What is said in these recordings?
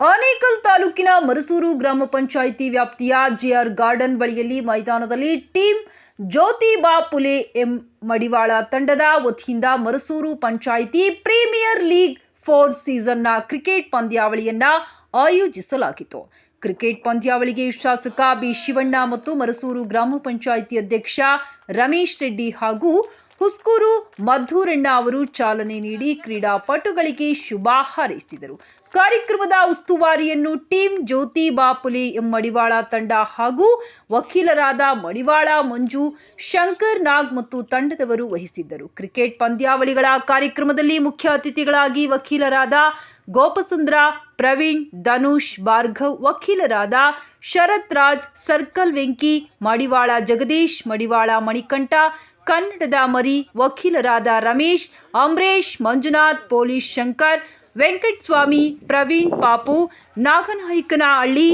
ಆನೇಕಲ್ ತಾಲೂಕಿನ ಮರಸೂರು ಗ್ರಾಮ ಪಂಚಾಯಿತಿ ವ್ಯಾಪ್ತಿಯ ಜಿಆರ್ ಗಾರ್ಡನ್ ಬಳಿಯಲ್ಲಿ ಮೈದಾನದಲ್ಲಿ ಟೀಮ್ ಜ್ಯೋತಿಬಾ ಪುಲೆ ಎಂ ಮಡಿವಾಳ ತಂಡದ ವತಿಯಿಂದ Marasuru panchayat premier league four ಸೀಸನ್ನ cricket ಪಂದ್ಯಾವಳಿಯನ್ನು ಆಯೋಜಿಸಲಾಗಿತ್ತು. ಕ್ರಿಕೆಟ್ ಪಂದ್ಯಾವಳಿಗೆ ಶಾಸಕ ಬಿ ಶಿವಣ್ಣ ಮತ್ತು ಮರಸೂರು ಗ್ರಾಮ ಪಂಚಾಯಿತಿ ಅಧ್ಯಕ್ಷ ರಮೇಶ್ ರೆಡ್ಡಿ ಹಾಗೂ ಹುಸ್ಕೂರು ಮಧುರಣ್ಣ ಅವರು ಚಾಲನೆ ನೀಡಿ ಕ್ರೀಡಾಪಟುಗಳಿಗೆ ಶುಭ ಹಾರೈಸಿದರು. ಕಾರ್ಯಕ್ರಮದ ಉಸ್ತುವಾರಿಯನ್ನು ಟೀಮ್ ಜ್ಯೋತಿ ಬಾಪುಲಿ ಎಂ ಮಡಿವಾಳ ತಂಡ ಹಾಗೂ ವಕೀಲರಾದ ಮಡಿವಾಳ ಮಂಜು, ಶಂಕರ್ ನಾಗ್ ಮತ್ತು ತಂಡದವರು ವಹಿಸಿದ್ದರು. ಕ್ರಿಕೆಟ್ ಪಂದ್ಯಾವಳಿಗಳ ಕಾರ್ಯಕ್ರಮದಲ್ಲಿ ಮುಖ್ಯ ಅತಿಥಿಗಳಾಗಿ ವಕೀಲರಾದ ಗೋಪಸುಂದ್ರ, ಪ್ರವೀಣ್, ಧನುಷ್, ಭಾರ್ಗವ್, ವಕೀಲರಾದ ಶರತ್ ರಾಜ್, ಸರ್ಕಲ್ ವೆಂಕಿ, ಮಡಿವಾಳ ಜಗದೀಶ್, ಮಡಿವಾಳ ಮಣಿಕಂಠ, ಕನ್ನಡದ ಮರಿ, ವಕೀಲರಾದ ರಮೇಶ್ ಅಮರೇಶ್ ಮಂಜುನಾಥ್, ಪೊಲೀಸ್ ಶಂಕರ್ ವೆಂಕಟಸ್ವಾಮಿ ಪ್ರವೀಣ್ ಪಾಪು ನಾಗನಹೈಕನಹಳ್ಳಿ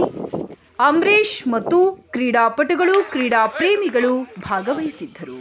ಅಂಬರೀಶ್ ಮತ್ತು ಕ್ರೀಡಾಪಟುಗಳು ಕ್ರೀಡಾ ಪ್ರೇಮಿಗಳು ಭಾಗವಹಿಸಿದ್ದರು.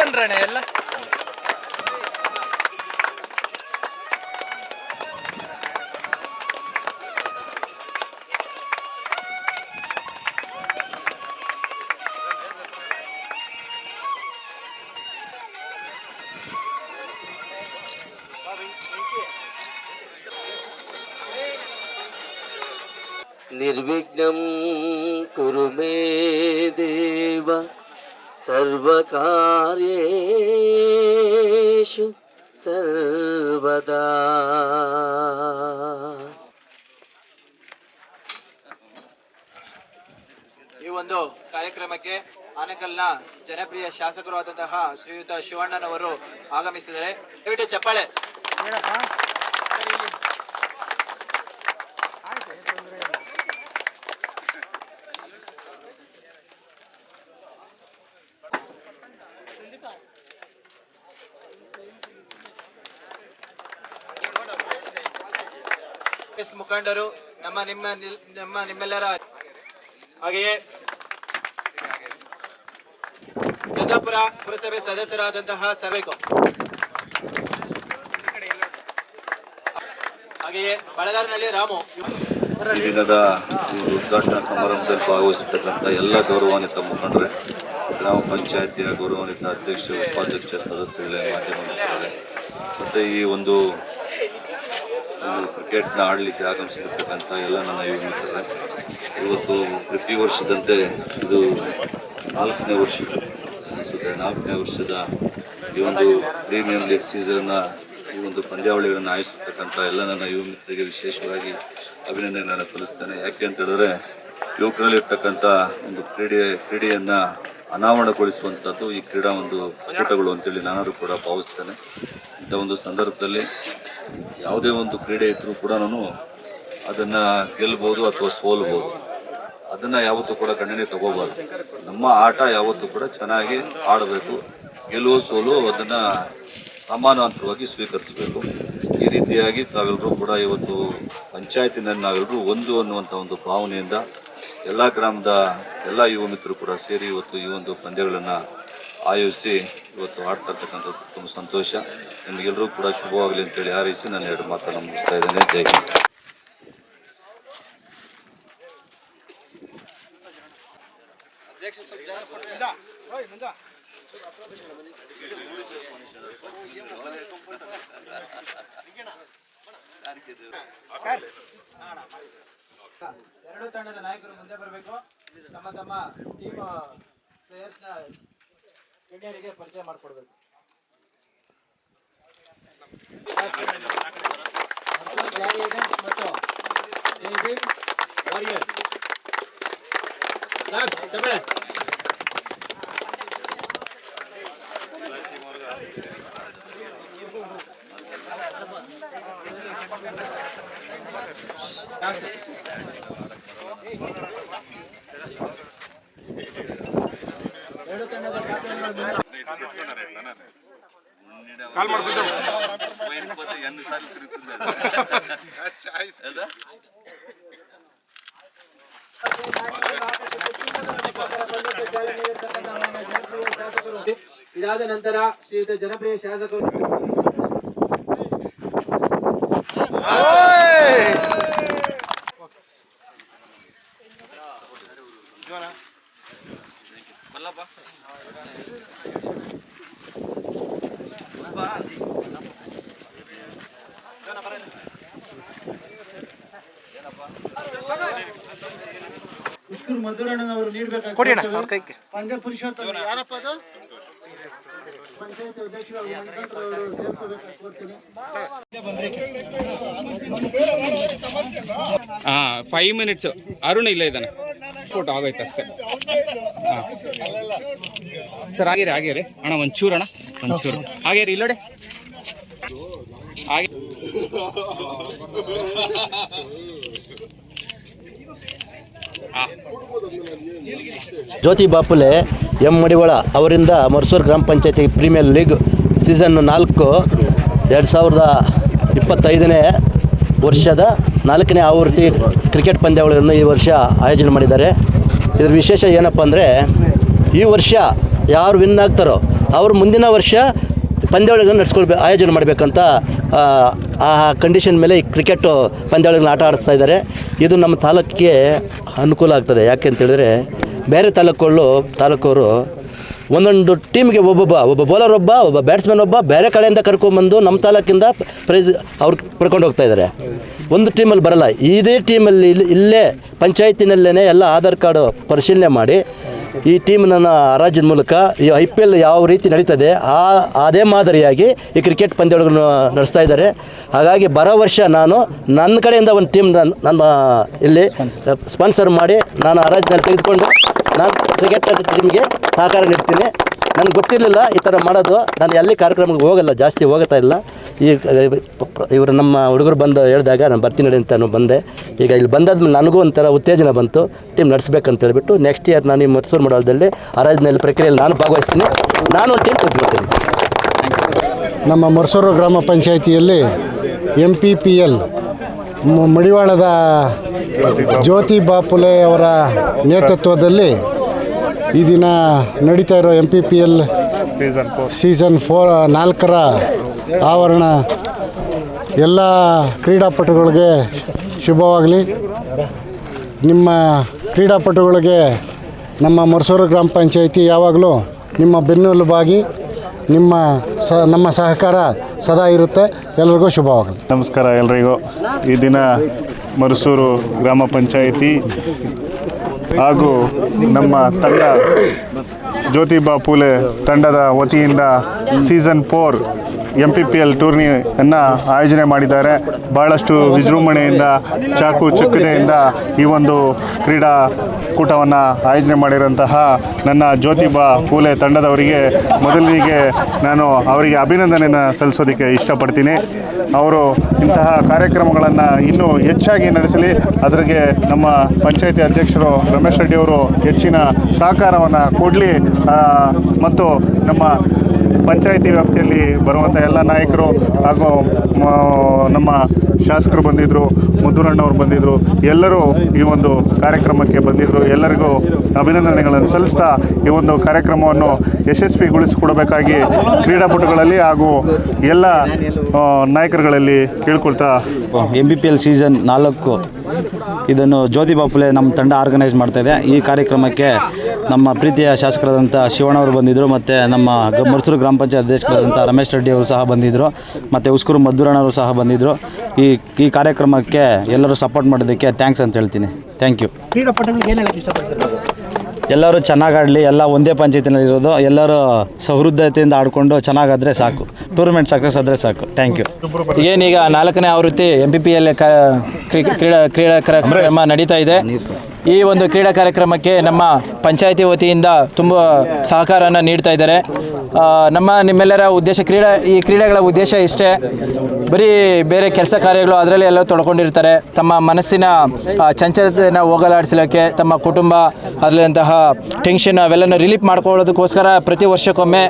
பண்றேனே எல்லாம் निर्विघ्नं कुरु मे देव सर्वका ಆನೇಕಲ್ನ ಜನಪ್ರಿಯ ಶಾಸಕರು ಆದಂತಹ ಶ್ರೀಯುತ ಶಿವಣ್ಣನವರು ಆಗಮಿಸಿದರೆ ದಯವಿಟ್ಟು ಚಪ್ಪಾಳೆ. ಮುಖಂಡರು, ನಮ್ಮ ನಿಮ್ಮ ನಮ್ಮ ನಿಮ್ಮೆಲ್ಲರ ಹಾಗೆಯೇ ಚಂದಾಪುರ ಪುರಸಭೆ ಸದಸ್ಯರಾದಂತಹ ಸರ್ವೇಕು. ಹಾಗೆಯೇ ಬಳಗಾರಿನಲ್ಲಿ ರಾಮು. ದಿನದ ಉದ್ಘಾಟನಾ ಸಮಾರಂಭದಲ್ಲಿ ಭಾಗವಹಿಸಿರ್ತಕ್ಕಂಥ ಎಲ್ಲ ಗೌರವಾನ್ವಿತ ಮುಖಂಡರೆ, ಗ್ರಾಮ ಪಂಚಾಯತಿಯ ಗೌರವಾನ್ವಿತ ಅಧ್ಯಕ್ಷ ಉಪಾಧ್ಯಕ್ಷ ಸದಸ್ಯರುಗಳೇ ಮಾಧ್ಯಮ ಮತ್ತು ಈ ಒಂದು ಕ್ರಿಕೆಟ್ನ ಆಡಲಿಕ್ಕೆ ಆಗಮಿಸಿರ್ತಕ್ಕಂಥ ಎಲ್ಲ ನನ್ನ ಯುವ ಇವತ್ತು ಪ್ರತಿ ವರ್ಷದಂತೆ ಇದು ನಾಲ್ಕನೇ ವರ್ಷ ಅನಿಸುತ್ತೆ ನಾಲ್ಕನೇ ಈ ಒಂದು ಪ್ರೀಮಿಯಂ ಲೀಗ್ ಸೀಸನ್ನ ಈ ಒಂದು ಪಂದ್ಯಾವಳಿಗಳನ್ನು ಆಯೋಜಿಸ್ತಕ್ಕಂಥ ಎಲ್ಲ ನನ್ನ ಯುವ ಮಿತ್ರರಿಗೆ ವಿಶೇಷವಾಗಿ ಅಭಿನಂದನೆಗಳನ್ನು ಸಲ್ಲಿಸ್ತೇನೆ. ಯಾಕೆ ಅಂತ ಹೇಳಿದ್ರೆ, ಯುವಕರಲ್ಲಿರ್ತಕ್ಕಂಥ ಒಂದು ಕ್ರೀಡೆ, ಕ್ರೀಡೆಯನ್ನು ಅನಾವರಣಗೊಳಿಸುವಂಥದ್ದು ಈ ಕ್ರೀಡಾ ಒಂದು ಕೂಟಗಳು ಅಂತೇಳಿ ನಾನು ಕೂಡ ಭಾವಿಸ್ತೇನೆ. ಇಂಥ ಒಂದು ಸಂದರ್ಭದಲ್ಲಿ ಯಾವುದೇ ಒಂದು ಕ್ರೀಡೆ ಇದ್ದರೂ ಕೂಡ ನಾನು ಅದನ್ನು ಗೆಲ್ಬೋದು ಅಥವಾ ಸೋಲ್ಬೋದು. ಅದನ್ನು ಯಾವತ್ತೂ ಕೂಡ ಗಣನೆ ತಗೋಬಾರ್ದು. ನಮ್ಮ ಆಟ ಯಾವತ್ತೂ ಕೂಡ ಚೆನ್ನಾಗಿ ಆಡಬೇಕು. ಗೆಲುವು ಸೋಲು ಅದನ್ನ ಸಮಾನಾಂತರವಾಗಿ ಸ್ವೀಕರಿಸಬೇಕು. ಈ ರೀತಿಯಾಗಿ ತಾವೆಲ್ಲರೂ ಕೂಡ ಇವತ್ತು ಪಂಚಾಯತಿನಲ್ಲಿ ನಾವೆಲ್ಲರೂ ಒಂದು ಅನ್ನುವಂಥ ಒಂದು ಭಾವನೆಯಿಂದ ಎಲ್ಲ ಗ್ರಾಮದ ಎಲ್ಲ ಯುವ ಮಿತ್ರರು ಕೂಡ ಸೇರಿ ಇವತ್ತು ಈ ಒಂದು ಪಂದ್ಯಗಳನ್ನು ಆಯೋಜಿಸಿ ಇವತ್ತು ಆಡ್ತಾ ಇರ್ತಕ್ಕಂಥದ್ದು ತುಂಬ ಸಂತೋಷ. ನಿಮಗೆಲ್ಲರೂ ಕೂಡ ಶುಭವಾಗಲಿ ಅಂತೇಳಿ ಹಾರೈಸಿ ನಾನು ಎರಡು ಮಾತನ್ನು ಮುಗಿಸ್ತಾ ಇದ್ದೇನೆ. ಜೈ ಎರಡು ತಂಡದ ನಾಯಕರು ಮುಂದೆ ಬರಬೇಕು ತಮ್ಮ ತಮ್ಮ ಟೀಮ್ ಪ್ಲೇಯರ್ಸ್ನ ಇಂಡಿಯರಿಗೆ ಪರಿಚಯ ಮಾಡಿಕೊಡ್ಬೇಕು ಮತ್ತು ಜೈವಿಕ್ ವಾರಿಯರ್ಸ್ ಲಾಕ್ಸ್. ಲಾಕ್ಸ್. ಮಾಡ್ಬಿಟ್ಟು? ಇದಾದ ನಂತರ ಶ್ರೀಯುತ ಜನಪ್ರಿಯ ಶಾಸಕರು ಉಸ್ಕೂರು ಮಂಜುರಣ್ಣನವರು ಯಾರಪ್ಪ ಅದು ಪಂಚಾಯತ್ ಅಧ್ಯಕ್ಷರು ಫೈವ್ ಮಿನಿಟ್ಸ್ ಅರುಣ್ ಇಲ್ಲ ಇದ್ದಾನೆ. ಫೋಟೋ ಆಗೋಯ್ತು ಅಷ್ಟೇ. ಹಾಂ ಸರ್ ಆಗಿರಿ ಆಗಿರಿ ಅಣ್ಣ, ಒಂಚೂರು ಅಣ್ಣ, ಒಂಚೂರು. ಹಾಗೇರಿ ಇಲ್ಲೋಡೆ. ಹಾಗೆ. ಜ್ಯೋತಿ ಬಾಪುಲೆ, ಎಂ ಮಡಿವಾಳ ಅವರಿಂದ ಮರ್ಸೂರು ಗ್ರಾಮ ಪಂಚಾಯತಿ ಪ್ರೀಮಿಯರ್ ಲೀಗ್ ಸೀಸನ್ ನಾಲ್ಕು, ಎರಡು ಸಾವಿರದ ಇಪ್ಪತ್ತೈದನೇ ವರ್ಷದ ನಾಲ್ಕನೇ ಆವೃತ್ತಿ ಕ್ರಿಕೆಟ್ ಪಂದ್ಯಾವಳಿಯನ್ನು ಈ ವರ್ಷ ಆಯೋಜನೆ ಮಾಡಿದ್ದಾರೆ. ಇದರ ವಿಶೇಷ ಏನಪ್ಪ ಅಂದರೆ ಈ ವರ್ಷ ಯಾರು ವಿನ್ ಆಗ್ತಾರೋ ಅವರು ಮುಂದಿನ ವರ್ಷ ಪಂದ್ಯಾವಳಿಗಳನ್ನ ನಡೆಸ್ಕೊಳ್ಬೇ ಆಯೋಜನೆ ಮಾಡಬೇಕಂತ ಆ, ಕಂಡೀಷನ್ ಮೇಲೆ ಈ ಕ್ರಿಕೆಟು ಪಂದ್ಯಾವಳಿಗಳನ್ನ ಆಟ ಆಡಿಸ್ತಾ ಇದ್ದಾರೆ. ಇದು ನಮ್ಮ ತಾಲೂಕಿಗೆ ಅನುಕೂಲ ಆಗ್ತದೆ. ಯಾಕೆ ಅಂತೇಳಿದ್ರೆ ಬೇರೆ ತಾಲೂಕುಗಳು ತಾಲೂಕವರು ಒಂದೊಂದು ಟೀಮ್ಗೆ ಒಬ್ಬೊಬ್ಬ ಒಬ್ಬ ಬೌಲರ್ ಒಬ್ಬ ಒಬ್ಬ ಬ್ಯಾಟ್ಸ್ಮನ್ ಒಬ್ಬ ಬೇರೆ ಕಡೆಯಿಂದ ಕರ್ಕೊಂಬಂದು ನಮ್ಮ ತಾಲೂಕಿಂದ ಪ್ರೈಸ್ ಅವ್ರು ಪಡ್ಕೊಂಡು ಹೋಗ್ತಾ ಇದ್ದಾರೆ. ಒಂದು ಟೀಮಲ್ಲಿ ಬರಲ್ಲ. ಇದೇ ಟೀಮಲ್ಲಿ ಇಲ್ಲೇ ಪಂಚಾಯತಿನಲ್ಲೇ ಎಲ್ಲ ಆಧಾರ್ ಕಾರ್ಡು ಪರಿಶೀಲನೆ ಮಾಡಿ ಈ ಟೀಮ್ ನನ್ನ ಹರಾಜಿನ ಮೂಲಕ ಈ ಐ ಪಿ ಎಲ್ ಯಾವ ರೀತಿ ನಡೀತದೆ, ಆ, ಅದೇ ಮಾದರಿಯಾಗಿ ಈ ಕ್ರಿಕೆಟ್ ಪಂದ್ಯಗಳನ್ನು ನಡೆಸ್ತಾ ಇದ್ದಾರೆ. ಹಾಗಾಗಿ ಬರೋ ವರ್ಷ ನಾನು ನನ್ನ ಕಡೆಯಿಂದ ಒಂದು ಟೀಮ್ ನನ್ನ ಇಲ್ಲಿ ಸ್ಪಾನ್ಸರ್ ಮಾಡಿ ನಾನು ಹರಾಜಿನಲ್ಲಿ ತೆಗೆದುಕೊಂಡು ನಾನು ಕ್ರಿಕೆಟ್ ಟೀಮ್ಗೆ ಸಹಕಾರ ನೀಡ್ತೀನಿ. ನನಗೆ ಗೊತ್ತಿರಲಿಲ್ಲ ಈ ಥರ ಮಾಡೋದು. ನಾನು ಎಲ್ಲಿ ಕಾರ್ಯಕ್ರಮಕ್ಕೆ ಹೋಗಲ್ಲ, ಜಾಸ್ತಿ ಹೋಗ್ತಾ ಇಲ್ಲ. ಈ, ಇವರು ನಮ್ಮ ಹುಡುಗರು ಬಂದು ಹೇಳಿದಾಗ ನಾನು ಬರ್ತೀನಿ ಅಂತ ನಾನು ಬಂದೆ. ಈಗ ಇಲ್ಲಿ ಬಂದಾದ್ಮೇಲೆ ನನಗೂ ಒಂಥರ ಉತ್ತೇಜನ ಬಂತು. ಟೀಮ್ ನಡೆಸ್ಬೇಕಂತ ಹೇಳಿಬಿಟ್ಟು ನೆಕ್ಸ್ಟ್ ಇಯರ್ ನಾನು ಈ ಮೈಸೂರು ಮಂಡಲದಲ್ಲಿ ಆರಾಧನೆಯಲ್ಲಿ ಪ್ರಕ್ರಿಯೆಯಲ್ಲಿ ನಾನು ಭಾಗವಹಿಸ್ತೀನಿ. ನಾನು ಟೀಮ್ ತೆಗೆದುಕೊಳ್ತೀನಿ ನಮ್ಮ ಮರ್ಸೂರು ಗ್ರಾಮ ಪಂಚಾಯಿತಿಯಲ್ಲಿ ಎಂ ಪಿ ಪಿ ಎಲ್ ಮಡಿವಾಳದ ಜ್ಯೋತಿ ಬಾಪುಲೆ ಅವರ ನೇತೃತ್ವದಲ್ಲಿ ಈ ದಿನ ನಡೀತಾ ಇರೋ M P P L season four ನಾಲ್ಕರ ಆವರಣ ಎಲ್ಲ ಕ್ರೀಡಾಪಟುಗಳಿಗೆ ಶುಭವಾಗಲಿ. ನಿಮ್ಮ ಕ್ರೀಡಾಪಟುಗಳಿಗೆ ನಮ್ಮ ಮರ್ಸೂರು ಗ್ರಾಮ ಪಂಚಾಯಿತಿ ಯಾವಾಗಲೂ ನಿಮ್ಮ ಬೆನ್ನೆಲುಬಾಗಿ ನಿಮ್ಮ ಸ ನಮ್ಮ ಸಹಕಾರ ಸದಾ ಇರುತ್ತೆ. ಎಲ್ಲರಿಗೂ ಶುಭವಾಗಲಿ. ನಮಸ್ಕಾರ ಎಲ್ರಿಗೂ. ಈ ದಿನ ಮರಸೂರು ಗ್ರಾಮ ಪಂಚಾಯಿತಿ ಹಾಗೂ ನಮ್ಮ ತಂಡ ಜ್ಯೋತಿಬಾ ಪೂಲೆ ತಂಡದ ವತಿಯಿಂದ season four M P P L ಟೂರ್ನಿಯನ್ನು ಆಯೋಜನೆ ಮಾಡಿದ್ದಾರೆ. ಭಾಳಷ್ಟು ವಿಜೃಂಭಣೆಯಿಂದ, ಚಾಕು ಚಕ್ಕದೆಯಿಂದ ಈ ಒಂದು ಕ್ರೀಡಾಕೂಟವನ್ನು ಆಯೋಜನೆ ಮಾಡಿರುವಂತಹ ನನ್ನ ಜ್ಯೋತಿಬಾ ಪೂಲೆ ತಂಡದವರಿಗೆ ಮೊದಲಿಗೆ ನಾನು ಅವರಿಗೆ ಅಭಿನಂದನೆಯನ್ನು ಸಲ್ಲಿಸೋದಕ್ಕೆ ಇಷ್ಟಪಡ್ತೀನಿ. ಅವರು ಇಂತಹ ಕಾರ್ಯಕ್ರಮಗಳನ್ನು ಇನ್ನೂ ಹೆಚ್ಚಾಗಿ ನಡೆಸಲಿ. ಅದರಿಗೆ ನಮ್ಮ ಪಂಚಾಯತಿ ಅಧ್ಯಕ್ಷರು ರಮೇಶ್ ರೆಡ್ಡಿಯವರು ಹೆಚ್ಚಿನ ಸಹಕಾರವನ್ನು ಕೊಡಲಿ. ಮತ್ತು ನಮ್ಮ ಪಂಚಾಯಿತಿ ವ್ಯಾಪ್ತಿಯಲ್ಲಿ ಬರುವಂಥ ಎಲ್ಲ ನಾಯಕರು ಹಾಗೂ ನಮ್ಮ ಶಾಸಕರು ಬಂದಿದ್ದರು ಮುದ್ದುರಣ್ಣವ್ರು ಬಂದಿದ್ದರು ಎಲ್ಲರೂ ಈ ಒಂದು ಕಾರ್ಯಕ್ರಮಕ್ಕೆ ಬಂದಿದ್ದರು ಎಲ್ಲರಿಗೂ ಅಭಿನಂದನೆಗಳನ್ನು ಸಲ್ಲಿಸ್ತಾ ಈ ಒಂದು ಕಾರ್ಯಕ್ರಮವನ್ನು ಯಶಸ್ವಿಗೊಳಿಸಿಕೊಡಬೇಕಾಗಿ ಕ್ರೀಡಾಪಟುಗಳಲ್ಲಿ ಹಾಗೂ ಎಲ್ಲ ನಾಯಕರುಗಳಲ್ಲಿ ಕೇಳ್ಕೊಳ್ತಾ M B P L season ನಾಲ್ಕು. ಇದನ್ನು ಜ್ಯೋತಿ ಬಾಪುಲೆ ನಮ್ಮ ತಂಡ ಆರ್ಗನೈಸ್ ಮಾಡ್ತಾಯಿದೆ ಈ ಕಾರ್ಯಕ್ರಮಕ್ಕೆ ನಮ್ಮ ಪ್ರೀತಿಯ ಶಾಸಕರಾದಂಥ ಶಿವಣ್ಣವರು ಬಂದಿದ್ದರು ಮತ್ತು ನಮ್ಮ ಗ ಮರ್ಸೂರು ಗ್ರಾಮ ಪಂಚಾಯತ್ ಅಧ್ಯಕ್ಷರಾದಂಥ ರಮೇಶ್ ರೆಡ್ಡಿ ಅವರು ಸಹ ಬಂದಿದ್ದರು ಮತ್ತು ಉಸ್ಕೂರು ಮಧುರಣ್ಣವರು ಸಹ ಬಂದಿದ್ದರು. ಈ ಈ ಕಾರ್ಯಕ್ರಮಕ್ಕೆ ಎಲ್ಲರೂ ಸಪೋರ್ಟ್ ಮಾಡೋದಕ್ಕೆ ಥ್ಯಾಂಕ್ಸ್ ಅಂತ ಹೇಳ್ತೀನಿ. ಥ್ಯಾಂಕ್ ಯು ಎಲ್ಲರೂ ಚೆನ್ನಾಗಿ ಆಡಲಿ ಎಲ್ಲ ಒಂದೇ ಪಂಚಾಯತಿನಲ್ಲಿ ಇರೋದು ಎಲ್ಲರೂ ಸಹೃದಯತೆಯಿಂದ ಆಡಿಕೊಂಡು ಚೆನ್ನಾಗಾದರೆ ಸಾಕು. ಟೂರ್ನಮೆಂಟ್ ಸಕ್ಸಸ್ ಆದರೆ ಸಾಕು. ಥ್ಯಾಂಕ್ ಯು ಏನೀಗ ನಾಲ್ಕನೇ ಆವೃತ್ತಿ ಎಂ ಪಿ ಪಿ ಎಲ್ ಕ್ರೀಡಾ ಕ್ರೀಡಾ ಕಾರ್ಯಕ್ರಮ ನಡೀತಾ ಇದೆ. ಈ ಒಂದು ಕ್ರೀಡಾ ಕಾರ್ಯಕ್ರಮಕ್ಕೆ ನಮ್ಮ ಪಂಚಾಯತಿ ವತಿಯಿಂದ ತುಂಬ ಸಹಕಾರವನ್ನು ನೀಡ್ತಾ ಇದ್ದಾರೆ. ನಮ್ಮ ನಿಮ್ಮೆಲ್ಲರ ಉದ್ದೇಶ ಕ್ರೀಡಾ, ಈ ಕ್ರೀಡೆಗಳ ಉದ್ದೇಶ ಇಷ್ಟೇ. ಬರೀ ಬೇರೆ ಕೆಲಸ ಕಾರ್ಯಗಳು ಅದರಲ್ಲಿ ಎಲ್ಲ ತೊಡ್ಕೊಂಡಿರ್ತಾರೆ. ತಮ್ಮ ಮನಸ್ಸಿನ ಚಂಚಲತೆಯನ್ನು ಹೋಗಲಾಡಿಸಲಿಕ್ಕೆ, ತಮ್ಮ ಕುಟುಂಬ ಅದರಲ್ಲಿಂತಹ ಟೆನ್ಷನ್ ಅವೆಲ್ಲನೂ ರಿಲೀಫ್ ಮಾಡ್ಕೊಳ್ಳೋದಕ್ಕೋಸ್ಕರ ಪ್ರತಿ ವರ್ಷಕ್ಕೊಮ್ಮೆ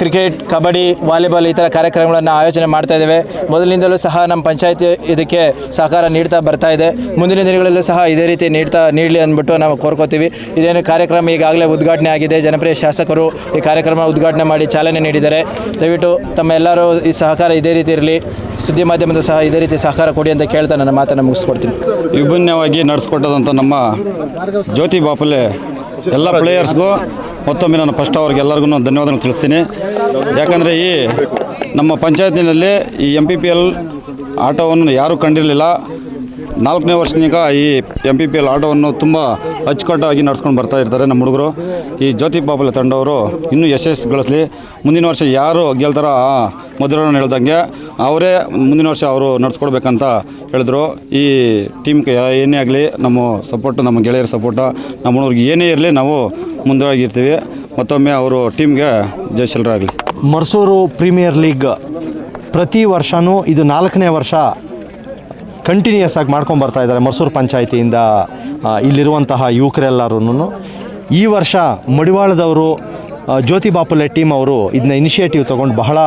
ಕ್ರಿಕೆಟ್, ಕಬಡ್ಡಿ, ವಾಲಿಬಾಲ್ ಈ ಥರ ಕಾರ್ಯಕ್ರಮಗಳನ್ನು ಆಯೋಜನೆ ಮಾಡ್ತಾ ಇದ್ದೇವೆ. ಮೊದಲಿನಿಂದಲೂ ಸಹ ನಮ್ಮ ಪಂಚಾಯತ್ ಇದಕ್ಕೆ ಸಹಕಾರ ನೀಡ್ತಾ ಬರ್ತಾ ಇದೆ. ಮುಂದಿನ ದಿನಗಳಲ್ಲೂ ಸಹ ಇದೇ ರೀತಿ ನೀಡ್ತಾ ನೀಡಲಿ ಅಂದ್ಬಿಟ್ಟು ನಾವು ಕೋರ್ಕೋತೀವಿ. ಇದೇನು ಕಾರ್ಯಕ್ರಮ ಈಗಾಗಲೇ ಉದ್ಘಾಟನೆ ಆಗಿದೆ. ಜನಪ್ರಿಯ ಶಾಸಕರು ಈ ಕಾರ್ಯಕ್ರಮ ಉದ್ಘಾಟನೆ ಮಾಡಿ ಚಾಲನೆ ನೀಡಿದ್ದಾರೆ. ದಯವಿಟ್ಟು ತಮ್ಮ ಎಲ್ಲರೂ ಈ ಸಹಕಾರ ಇದೇ ರೀತಿ ಇರಲಿ. ಸುದ್ದಿ ಮಾಧ್ಯಮದ ಸಹ ಇದೇ ರೀತಿ ಸಹಕಾರ ಕೊಡಿ ಅಂತ ಕೇಳ್ತಾ ನನ್ನ ಮಾತನ್ನು ಮುಗಿಸ್ಕೊಡ್ತೀನಿ. ವಿಭಿನ್ನವಾಗಿ ನಡೆಸ್ಕೊಟ್ಟದಂಥ ನಮ್ಮ ಜ್ಯೋತಿ ಬಾಪುಲೆ ಎಲ್ಲ ಪ್ಲೇಯರ್ಸ್ಗೂ ಮತ್ತೊಮ್ಮೆ ನಾನು ಫಸ್ಟ್ ಅವ್ರಿಗೆ ಎಲ್ಲರಿಗೂ ಧನ್ಯವಾದಗಳು ತಿಳಿಸ್ತೀನಿ. ಯಾಕಂದರೆ ಈ ನಮ್ಮ ಪಂಚಾಯತಿನಲ್ಲಿ ಈ ಎಂ ಪಿ ಪಿ ಎಲ್ ಆಟೋವನ್ನು ಯಾರೂ ಕಂಡಿರಲಿಲ್ಲ. ನಾಲ್ಕನೇ ವರ್ಷದಿಂದ ಈ ಎಂ ಪಿ ಪಿ ಎಲ್ ಆಟವನ್ನು ತುಂಬ ಅಚ್ಚುಕಟ್ಟಾಗಿ ನಡ್ಸ್ಕೊಂಡು ಬರ್ತಾ ಇರ್ತಾರೆ ನಮ್ಮ ಹುಡುಗರು. ಈ ಜ್ಯೋತಿ ಬಾಪುಲೆ ತಂಡವರು ಇನ್ನೂ ಯಶಸ್ಸುಗೊಳಿಸಲಿ. ಮುಂದಿನ ವರ್ಷ ಯಾರು ಗೆಲ್ತಾರೋ ಆ ಮಧುರಣ್ಣ ಹೇಳ್ದಂಗೆ ಅವರೇ ಮುಂದಿನ ವರ್ಷ ಅವರು ನಡ್ಸ್ಕೊಡ್ಬೇಕಂತ ಹೇಳಿದ್ರು. ಈ ಟೀಮ್ಗೆ ಏನೇ ಆಗಲಿ ನಮ್ಮ ಸಪೋರ್ಟ್ ನಮ್ಮ ಗೆಳೆಯರ ಸಪೋರ್ಟ ನಮ್ಮ ಹುಡುಗರಿಗೆ ಏನೇ ಇರಲಿ ನಾವು ಮುಂದಾಗಿರ್ತೀವಿ. ಮತ್ತೊಮ್ಮೆ ಅವರು ಟೀಮ್ಗೆ ಜಯಶೀಲರಾಗಲಿ ಮರ್ಸೂರು ಪ್ರೀಮಿಯರ್ ಲೀಗ್ ಪ್ರತಿ ವರ್ಷವೂ ಇದು ನಾಲ್ಕನೇ ವರ್ಷ ಕಂಟಿನ್ಯೂಯಸ್ ಆಗಿ ಮಾಡ್ಕೊಂಡು ಬರ್ತಾ ಇದ್ದಾರೆ ಮರ್ಸೂರು ಪಂಚಾಯಿತಿಯಿಂದ ಇಲ್ಲಿರುವಂತಹ ಯುವಕರೆಲ್ಲರೂ ಈ ವರ್ಷ ಮಡಿವಾಳದವರು ಜ್ಯೋತಿ ಬಾಪುಲೆ ಟೀಮ್ ಅವರು ಇದನ್ನ ಇನಿಷಿಯೇಟಿವ್ ತೊಗೊಂಡು ಬಹಳ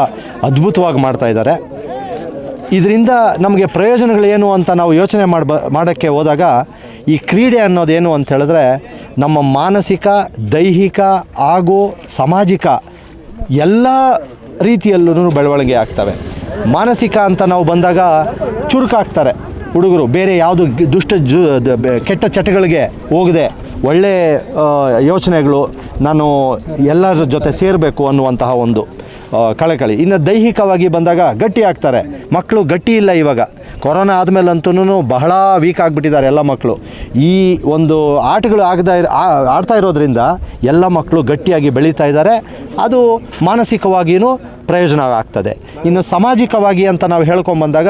ಅದ್ಭುತವಾಗಿ ಮಾಡ್ತಾ ಇದ್ದಾರೆ. ಇದರಿಂದ ನಮಗೆ ಪ್ರಯೋಜನಗಳೇನು ಅಂತ ನಾವು ಯೋಚನೆ ಮಾಡ್ಬ, ಮಾಡೋಕ್ಕೆ ಹೋದಾಗ ಈ ಕ್ರೀಡೆ ಅನ್ನೋದೇನು ಅಂತ ಹೇಳಿದ್ರೆ ನಮ್ಮ ಮಾನಸಿಕ, ದೈಹಿಕ ಹಾಗೂ ಸಾಮಾಜಿಕ ಎಲ್ಲ ರೀತಿಯಲ್ಲೂ ಬೆಳವಣಿಗೆ ಆಗ್ತವೆ. ಮಾನಸಿಕ ಅಂತ ನಾವು ಬಂದಾಗ ಚುರುಕಾಗ್ತಾರೆ. ಹುಡುಗರು ಬೇರೆ ಯಾವುದು ದುಷ್ಟ ಜು ಕೆಟ್ಟ ಚಟಗಳಿಗೆ ಹೋಗದೆ ಒಳ್ಳೆ ಯೋಚನೆಗಳು ನಾನು ಎಲ್ಲರ ಜೊತೆ ಸೇರಬೇಕು ಅನ್ನುವಂತಹ ಒಂದು ಕಳಕಳಿ. ಇನ್ನು ದೈಹಿಕವಾಗಿ ಬಂದಾಗ ಗಟ್ಟಿ ಆಗ್ತಾರೆ. ಮಕ್ಕಳು ಗಟ್ಟಿ ಇಲ್ಲ ಇವಾಗ. ಕೊರೋನಾ ಆದಮೇಲಂತೂ ಬಹಳ ವೀಕ್ ಆಗಿಬಿಟ್ಟಿದ್ದಾರೆ ಎಲ್ಲ ಮಕ್ಕಳು ಈ ಒಂದು ಆಟಗಳು ಆಗದ ಆಡ್ತಾ ಇರೋದ್ರಿಂದ ಎಲ್ಲ ಮಕ್ಕಳು ಗಟ್ಟಿಯಾಗಿ ಬೆಳೀತಾ ಇದ್ದಾರೆ. ಅದು ಮಾನಸಿಕವಾಗಿಯೂ ಪ್ರಯೋಜನ ಆಗ್ತದೆ. ಇನ್ನು ಸಾಮಾಜಿಕವಾಗಿ ಅಂತ ನಾವು ಹೇಳ್ಕೊಂಬಂದಾಗ